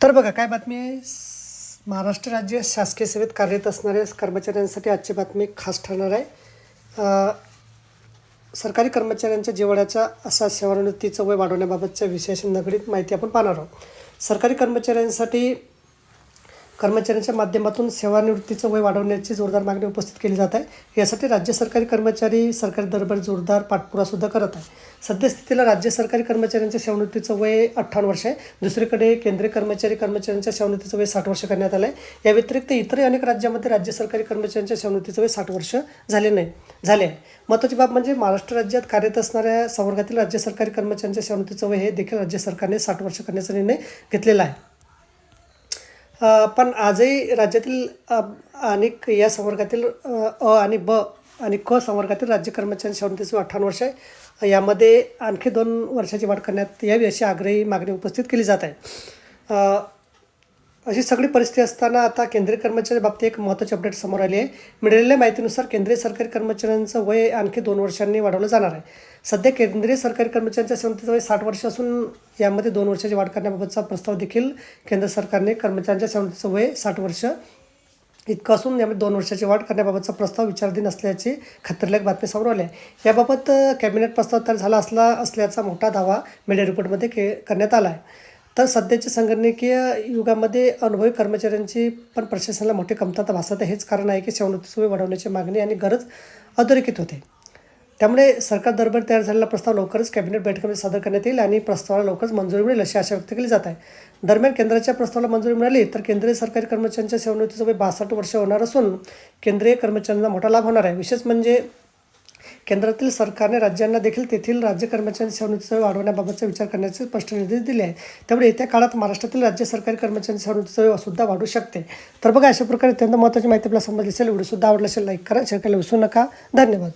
तर बघा काय बातमी आहे? महाराष्ट्र राज्य शासकीय सेवेत कार्यरत असणाऱ्या कर्मचाऱ्यांसाठी आजची बातमी खास ठरणार आहे. सरकारी कर्मचाऱ्यांच्या जिवाळ्याचा असा सेवानिवृत्तीचं वय वाढवण्याबाबतच्या विषयाशी निगडीत माहिती आपण पाहणार आहोत. सरकारी कर्मचाऱ्यांसाठी कर्मचाऱ्यांच्या माध्यमातून सेवानिवृत्तीचं वय वाढवण्याची जोरदार मागणी उपस्थित केली जात आहे. यासाठी राज्य सरकारी कर्मचारी सरकारी दरबार जोरदार पाठपुरासुद्धा करत आहे. सद्यस्थितीला राज्य सरकारी कर्मचाऱ्यांच्या सेवानिवृत्तीचं वय अठ्ठावन्न वर्ष आहे. दुसरीकडे केंद्रीय कर्मचारी कर्मचाऱ्यांच्या सेवानिवृत्तीचं वय साठ वर्ष करण्यात आलं आहे या व्यतिरिक्त इतरही अनेक राज्यामध्ये राज्य सरकारी कर्मचाऱ्यांच्या सेवानिवृत्तीचं वय साठ वर्ष झाले नाही झाले आहे. महत्त्वाची बाब म्हणजे महाराष्ट्र राज्यात कार्यरत असणाऱ्या संवर्गातील राज्य सरकारी कर्मचाऱ्यांच्या सेवानिवृत्तीचं वय हे देखील राज्य सरकारने साठ वर्ष करण्याचा निर्णय घेतलेला आहे. पण आजही राज्यातील अनेक या संवर्गातील अ, आणि ब आणि क संवर्गातील राज्य कर्मचारी सेवानिवृत्तीचे अठ्ठावन्न वर्ष आहे. यामध्ये आणखी दोन वर्षाची वाढ करण्यात यावी अशी आग्रही मागणी उपस्थित केली जात आहे. अशी सगळी परिस्थिती असताना आता केंद्रीय कर्मचारी बाबतीत एक महत्त्वाची अपडेट समोर आली आहे. मिळालेल्या माहितीनुसार केंद्रीय सरकारी कर्मचाऱ्यांचं वय आणखी दोन वर्षांनी वाढवलं जाणार आहे. सध्या केंद्रीय सरकारी कर्मचाऱ्यांच्या सेवानिवृत्तीचं वय साठ वर्ष असून यामध्ये दोन वर्षाची वाढ करण्याबाबतचा प्रस्ताव देखील केंद्र सरकारने कर्मचाऱ्यांच्या सेवानिवृत्तीचं वय साठ वर्ष इतकं असून यामध्ये दोन वर्षाची वाढ करण्याबाबतचा प्रस्ताव विचाराधीन असल्याची खतरनाक बातमी समोर आली आहे. याबाबत कॅबिनेट प्रस्ताव तयार झाला असला असल्याचा मोठा दावा मीडिया रिपोर्टमध्ये के करण्यात आला आहे. तर सध्याच्या संगणकीय युगामध्ये अनुभवी कर्मचाऱ्यांची पण प्रशासनाला मोठी कमतरता भासत आहे. हेच कारण आहे की सेवानिवृत्ती वय वाढवण्याची मागणी आणि गरज अधोरेखित होते. त्यामुळे सरकार दरबार तयार झालेला प्रस्ताव लवकरच कॅबिनेट बैठकीमध्ये सादर करण्यात येईल आणि प्रस्तावाला लवकरच मंजुरी मिळेल अशी आशा व्यक्त केली जात आहे. दरम्यान केंद्राच्या प्रस्तावाला मंजुरी मिळाली तर केंद्रीय सरकारी कर्मचाऱ्यांच्या सेवानिवृत्तीचं वय बासष्ट वर्ष होणार असून केंद्रीय कर्मचाऱ्यांना मोठा लाभ होणार आहे. विशेष म्हणजे केंद्रातील सरकारने राज्यांना देखील तेथील राज्य कर्मचारी सेवानिवृत्तीचं वाढवण्याबाबतचा विचार करण्याचे स्पष्ट निर्देश दिले आहे त्यामुळे येत्या काळात महाराष्ट्रातील राज्य सरकारी कर्मचारी सेवानिवृत्तीचं सुद्धा वाढू शकते. तर बघा अशा प्रकारे अत्यंत महत्त्वाची माहिती आपल्याला समजली असेल व्हिडिओ सुद्धा आवडला असेल लाईक करा शेअर करायला विसरू नका. धन्यवाद.